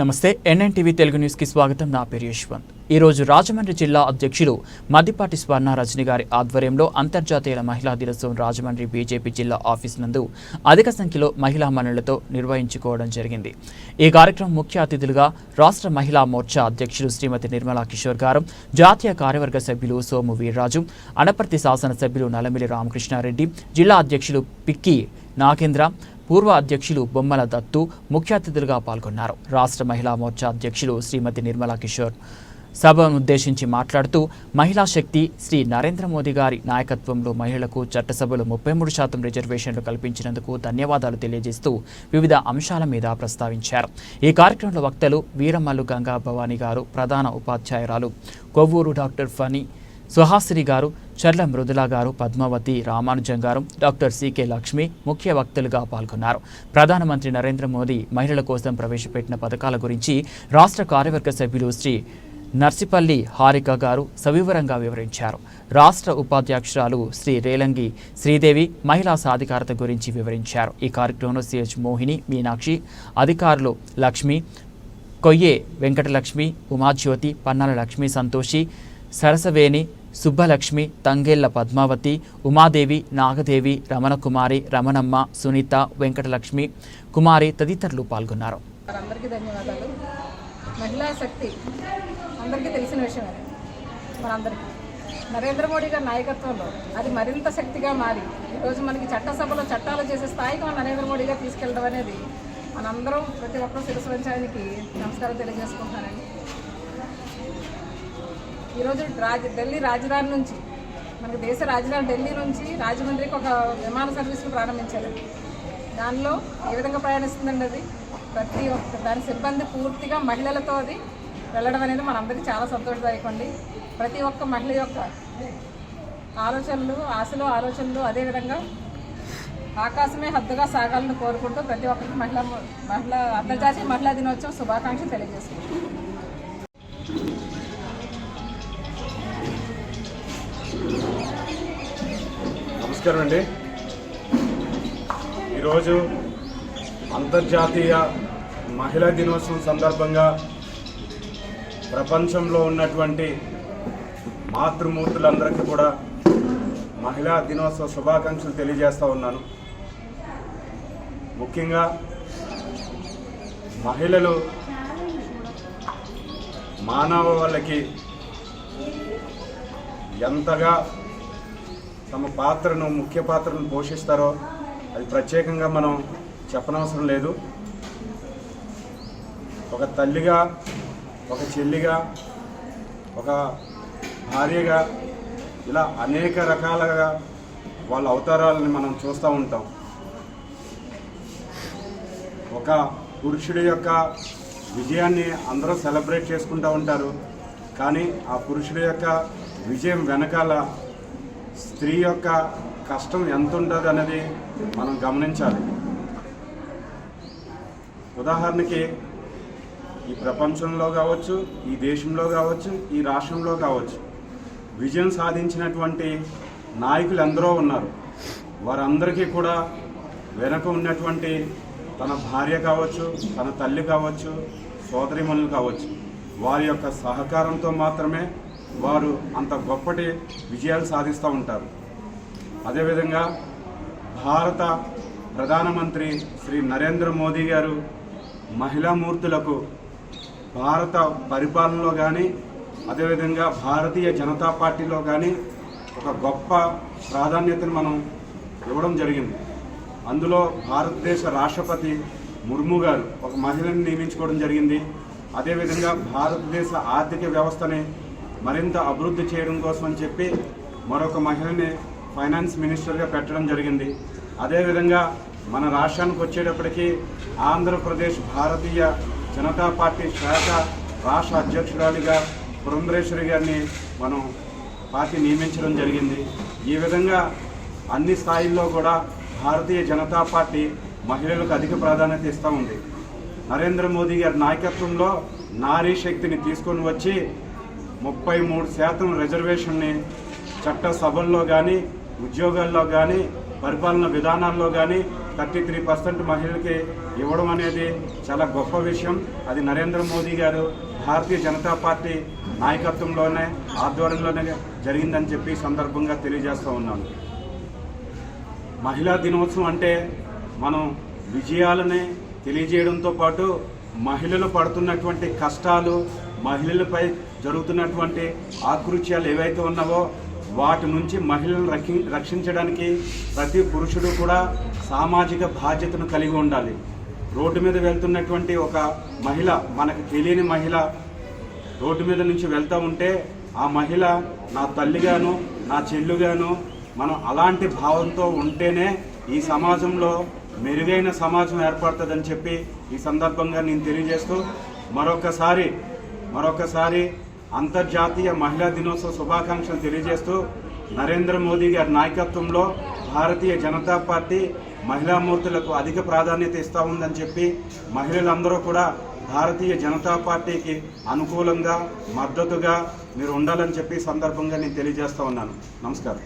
నమస్తే ఎన్ఎన్టీవీ తెలుగు న్యూస్కి స్వాగతం. నా పేరు యశ్వంత్. ఈరోజు రాజమండ్రి జిల్లా అధ్యక్షులు మద్దిపాటి స్వర్ణ రజని గారి ఆధ్వర్యంలో అంతర్జాతీయ మహిళా దినోత్సవం రాజమండ్రి బీజేపీ జిల్లా ఆఫీస్ నందు అధిక సంఖ్యలో మహిళా మనులతో నిర్వహించుకోవడం జరిగింది. ఈ కార్యక్రమం ముఖ్య అతిథులుగా రాష్ట్ర మహిళా మోర్చా అధ్యక్షులు శ్రీమతి నిర్మలా కిషోర్ గారు జాతీయ కార్యవర్గ సభ్యులు సోము వీర్రాజు అనపర్తి శాసనసభ్యులు నలమిలి రామకృష్ణారెడ్డి జిల్లా అధ్యక్షులు పిక్కి నాగేంద్ర పూర్వ అధ్యక్షులు బొమ్మల దత్తు ముఖ్య అతిథులుగా పాల్గొన్నారు. రాష్ట్ర మహిళా మోర్చా అధ్యక్షులు శ్రీమతి నిర్మలా కిషోర్ సభను ఉద్దేశించి మాట్లాడుతూ మహిళా శక్తి శ్రీ నరేంద్ర మోదీ గారి నాయకత్వంలో మహిళలకు చట్టసభలో ముప్పై మూడు శాతం రిజర్వేషన్లు కల్పించినందుకు ధన్యవాదాలు తెలియజేస్తూ వివిధ అంశాల మీద ప్రస్తావించారు. ఈ కార్యక్రమంలో వక్తలు వీరమల్లు గంగా భవానీ గారు ప్రధాన ఉపాధ్యాయురాలు కొవ్వూరు డాక్టర్ ఫనీ సుహాసిని గారు చర్ల మృదుల గారు పద్మావతి రామానుజం గారు డాక్టర్ సికే లక్ష్మి ముఖ్య వక్తలుగా పాల్గొన్నారు. ప్రధానమంత్రి నరేంద్ర మోదీ మహిళల కోసం ప్రవేశపెట్టిన పథకాల గురించి రాష్ట్ర కార్యవర్గ సభ్యులు శ్రీ నర్సిపల్లి హారిక గారు సవివరంగా వివరించారు. రాష్ట్ర ఉపాధ్యక్షురాలు శ్రీ రేలంగి శ్రీదేవి మహిళా సాధికారత గురించి వివరించారు. ఈ కార్యక్రమంలో సిహెచ్ మోహిని మీనాక్షి అధికారులు లక్ష్మి కొయ్యే వెంకటలక్ష్మి ఉమాజ్యోతి పన్నాల లక్ష్మి సంతోషి సరసవేణి సుబ్బలక్ష్మి తంగేళ్ళ పద్మావతి ఉమాదేవి నాగదేవి రమణకుమారి రమణమ్మ సునీత వెంకటలక్ష్మి కుమారి తదితరులు పాల్గొన్నారు. అందరికీ ధన్యవాదాలు. మహిళా శక్తి అందరికీ తెలిసిన విషయం మనందరికీ. నరేంద్ర మోడీ గారి నాయకత్వంలో అది మరింత శక్తిగా మారి ఈరోజు మనకి చట్టసభలో చట్టాలు చేసే స్థాయికి మన నరేంద్ర మోడీ గారు తీసుకెళ్ళడం అనేది మనందరం ప్రతి ఒక్కరూ శిరస్సు నమస్కారం తెలియజేసుకుంటున్నానండి. ఈరోజు రాజ ఢిల్లీ రాజధాని నుంచి మనకు దేశ రాజధాని ఢిల్లీ నుంచి రాజమండ్రికి ఒక విమాన సర్వీసులు ప్రారంభించారు. దానిలో ఏ విధంగా ప్రయాణిస్తుందండి అది? ప్రతి ఒక్క దాని సిబ్బంది పూర్తిగా మహిళలతో అది వెళ్ళడం అనేది మనందరికీ చాలా సంతోషదాయకండి. ప్రతి ఒక్క మహిళ యొక్క ఆలోచనలు ఆశలు ఆలోచనలు అదేవిధంగా ఆకాశమే హద్దుగా సాగాలని కోరుకుంటూ ప్రతి ఒక్కరికి మహిళా మహిళా అంతర్జాతీయ మహిళా దినోత్సవం శుభాకాంక్షలు తెలియజేస్తున్నాను నమస్కారం అండి ఈరోజు అంతర్జాతీయ మహిళా దినోత్సవం సందర్భంగా ప్రపంచంలో ఉన్నటువంటి మాతృమూర్తులందరికీ కూడా మహిళా దినోత్సవ శుభాకాంక్షలు తెలియజేస్తూ ఉన్నాను. ముఖ్యంగా మహిళలు మానవ వాళ్ళకి ఎంతగా తమ పాత్రను ముఖ్య పాత్రను పోషిస్తారో అది ప్రత్యేకంగా మనం చెప్పనవసరం లేదు. ఒక తల్లిగా ఒక చెల్లిగా ఒక భార్యగా ఇలా అనేక రకాలుగా వాళ్ళ అవతారాలని మనం చూస్తూ ఉంటాం. ఒక పురుషుడి యొక్క విజయాన్ని అందరూ సెలబ్రేట్ చేసుకుంటూ ఉంటారు. కానీ ఆ పురుషుడి యొక్క విజయం వెనకాల స్త్రీ యొక్క కష్టం ఎంత ఉంటుంది అనేది మనం గమనించాలి. ఉదాహరణకి ఈ ప్రపంచంలో కావచ్చు ఈ దేశంలో కావచ్చు ఈ రాష్ట్రంలో కావచ్చు విజయం సాధించినటువంటి నాయకులు ఎందరో ఉన్నారు. వారందరికీ కూడా వెనక ఉన్నటువంటి తన భార్య కావచ్చు తన తల్లి కావచ్చు సోదరిమణులు కావచ్చు వారి యొక్క సహకారంతో మాత్రమే వారు అంత గొప్పటి విజయాలు సాధిస్తూ ఉంటారు. అదేవిధంగా భారత ప్రధానమంత్రి శ్రీ నరేంద్ర మోదీ గారు మహిళా మూర్తులకు భారత పరిపాలనలో కానీ అదేవిధంగా భారతీయ జనతా పార్టీలో కానీ ఒక గొప్ప ప్రాధాన్యతను మనం ఇవ్వడం జరిగింది. అందులో భారతదేశ రాష్ట్రపతి ముర్ము గారు ఒక మహిళను నియమించుకోవడం జరిగింది. అదేవిధంగా భారతదేశ ఆర్థిక వ్యవస్థని మరింత అభివృద్ధి చేయడం కోసం అని చెప్పి మరొక మహిళని ఫైనాన్స్ మినిస్టర్గా పెట్టడం జరిగింది. అదేవిధంగా మన రాష్ట్రానికి వచ్చేటప్పటికి ఆంధ్రప్రదేశ్ భారతీయ జనతా పార్టీ శాఖ రాష్ట్ర అధ్యక్షురాలిగా పురంధరేశ్వరి గారిని మనం పార్టీ నియమించడం జరిగింది. ఈ విధంగా అన్ని స్థాయిల్లో కూడా భారతీయ జనతా పార్టీ మహిళలకు అధిక ప్రాధాన్యత ఇస్తూ ఉంది. నరేంద్ర మోదీ గారి నాయకత్వంలో నారీ శక్తిని తీసుకొని వచ్చి ముప్పై మూడు శాతం రిజర్వేషన్ని చట్ట సభల్లో కానీ ఉద్యోగాల్లో కానీ పరిపాలన విధానాల్లో కానీ థర్టీ త్రీ పర్సెంట్ మహిళలకి ఇవ్వడం అనేది చాలా గొప్ప విషయం. అది నరేంద్ర మోదీ గారు భారతీయ జనతా పార్టీ నాయకత్వంలోనే ఆధ్వర్యంలోనే జరిగిందని చెప్పి సందర్భంగా తెలియజేస్తూ ఉన్నాను. మహిళా దినోత్సవం అంటే మనం విజయాలని తెలియజేయడంతో పాటు మహిళలు పడుతున్నటువంటి కష్టాలు మహిళలపై జరుగుతున్నటువంటి ఆకృత్యాలు ఏవైతే ఉన్నావో వాటి నుంచి మహిళలను రక్షి రక్షించడానికి ప్రతి పురుషుడు కూడా సామాజిక బాధ్యతను కలిగి ఉండాలి. రోడ్డు మీద వెళ్తున్నటువంటి ఒక మహిళ మనకు తెలియని మహిళ రోడ్డు మీద నుంచి వెళ్తూ ఉంటే ఆ మహిళ నా తల్లిగాను నా చెల్లుగాను మనం అలాంటి భావంతో ఉంటేనే ఈ సమాజంలో మెరుగైన సమాజం ఏర్పడుతుందని చెప్పి ఈ సందర్భంగా నేను తెలియజేస్తూ మరొకసారి మరొకసారి అంతర్జాతీయ మహిళా దినోత్సవ శుభాకాంక్షలు తెలియజేస్తూ నరేంద్ర మోదీ గారి నాయకత్వంలో భారతీయ జనతా పార్టీ మహిళా మూర్తులకు అధిక ప్రాధాన్యత ఇస్తూ ఉందని చెప్పి మహిళలందరూ కూడా భారతీయ జనతా పార్టీకి అనుకూలంగా మద్దతుగా మీరు ఉండాలని చెప్పి సందర్భంగా నేను తెలియజేస్తూ ఉన్నాను. నమస్కారం.